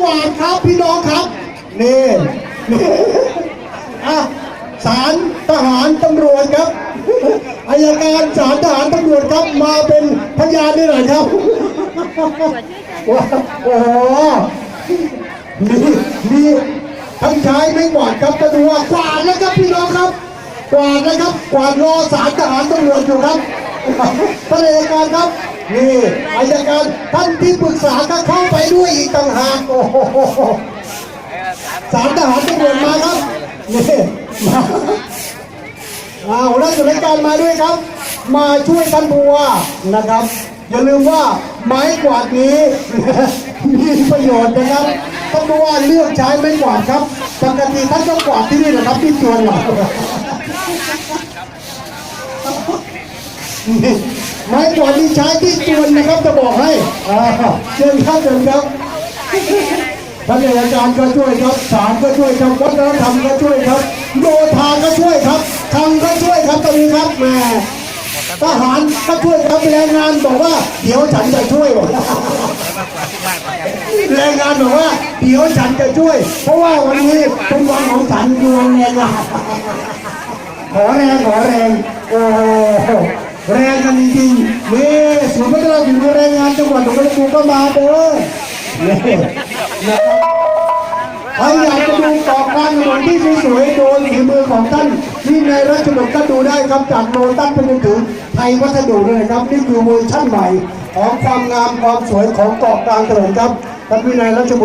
กวาดครับพี่น้องครับ นี่นี่อะศาลทหารตำรวจครับอายการศาลทหารตำรวจครับมาเป็นพยานได้หน่อยครับว้าโอ้โหนี่นี่ทั้งใช้ไม่กวาดครับจะดูว่ากวาดแล้วครับพี่น้องครับ กวาดนะครับ กวาดรอศาลทหารตำรวจอยู่ครับท่านอัยการครับนี่อายการท่านที่ปรึกษาก็เข้าไปด้วยอีกต่างหาก โอ้โหศาลทหารตำรวจมาครับนี่มาอ้าวแล้วส่วนราชการมาด้วยครับ มาช่วยท่านผู้ว่านะครับ อย่าลืมว่าไม้กวาดนี้มีประโยชน์นะครับท่านผู้ว่าเลือกใช้ไม้กวาดครับปกติท่านก็กวาดที่นี่แหละครับที่สวนหลังไม้กวาดที่ใช้ที่จวนนะครับจะบอกให้เชิญครับเชิญครับ ท่านอาจารย์ก็ช่วยครับศาลก็ช่วยครับวัฒนธรรมก็ช่วยครับโยธาก็ช่วยครับทางก็ช่วยครับตรงนี้ครับแม่ทหารก็ช่วยครับแรงงานบอกว่าเดี๋ยวฉันจะช่วยแรงงานบอกว่าเดี๋ยวฉันจะช่วย เพราะว่าวันนี้เป็นวันของฉันคือวันแรงงานขอแรงขอแรงโอ้แรงกันจริงๆนี่ศูนย์พัฒนาฝีมือแรงงานจังหวัดหนองบัวลำพูก็มาเด้อ ใครอยากจะดูเกาะกลางถนนที่สวยๆโดยฝีมือของท่านที่ในราชบุตรก็ดูได้ครับจากโนตัสไปจนถึงไทยวัสดุเลยนะครับนี่คือเวอร์ชั่นใหม่ของความงามความสวยของเกาะกลางถนนครับท่านวินัยราชบุตร